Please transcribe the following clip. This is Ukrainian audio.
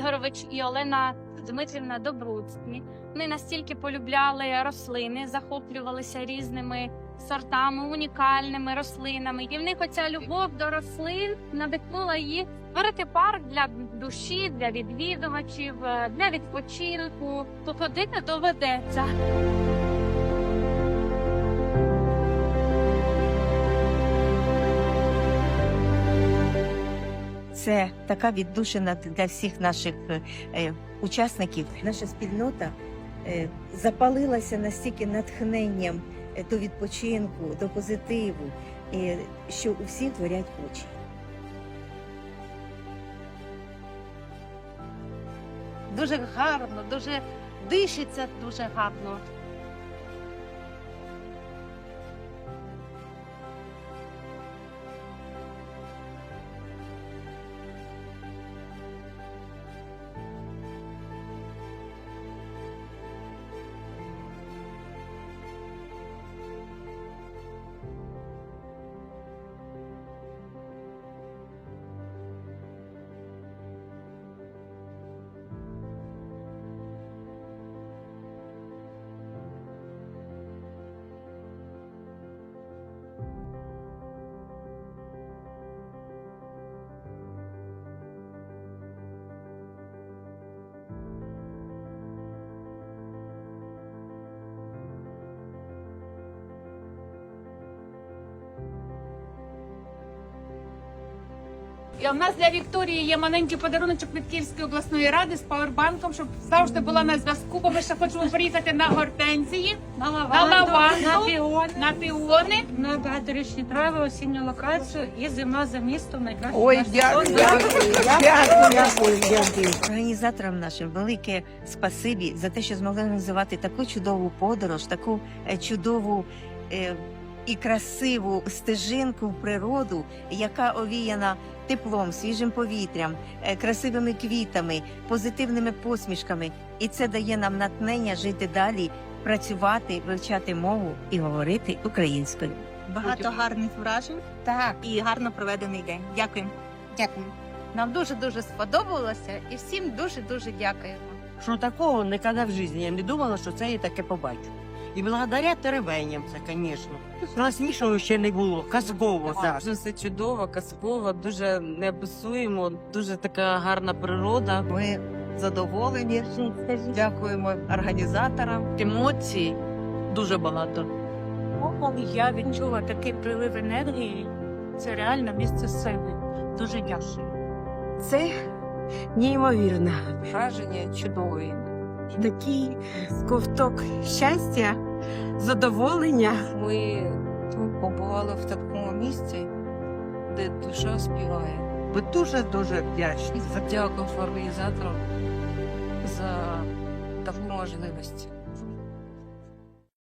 відвідувач і Олена Дмитрівна Добруцькі. Вони настільки полюбляли рослини, захоплювалися різними сортами, унікальними рослинами. І в них оця любов до рослин надихнула їх створити парк для душі, для відвідувачів, е, для відпочинку. Походити доведеться. Це така віддушина для всіх наших е, е, учасників. Наша спільнота е, запалилася настільки натхненням до відпочинку, до позитиву, що у всіх горять очі. дуже гарно, дуже дишиться дуже гарно. І у нас для Вікторії є маленький подаруночок від Київської обласної ради з павербанком, щоб завжди була на зв'язку, бо ми ще хочемо приїхати на гортензії, На на лаванду, на піони, на піони. на багаторічні трави, осінню локацію і зима за містом найкраще. Ой, дякую, дякую, дякую, дякую. Організаторам нашим велике спасибі за те, що змогли організувати таку чудову подорож, таку е, чудову е, і красиву стежинку в природу, яка овіяна теплом, свіжим повітрям, е, красивими квітами, позитивними посмішками. І це дає нам натхнення жити далі, працювати, вивчати мову і говорити українською. Багато гарних вражень Так, і гарно проведений день. Дякую. дякую. Нам дуже дуже сподобалося і всім дуже дуже дякуємо. Що такого ніколи в житті я не думала, що це я таке побачу. І благодаря теревеням це, звісно. Класнішого ще не було, казково так. Дуже все чудово, казково, дуже неописуємо, дуже така гарна природа. Ми задоволені. Дякуємо організаторам. Емоцій дуже багато. Я відчула такий прилив енергії. Це реально місце сили. Дуже дякую. Це неймовірно. Враження чудові. Такий ковток щастя, задоволення. Ми побували в такому місці, де душа співає. Ми дуже-дуже вдячні. Дякую організаторам за таку можливість.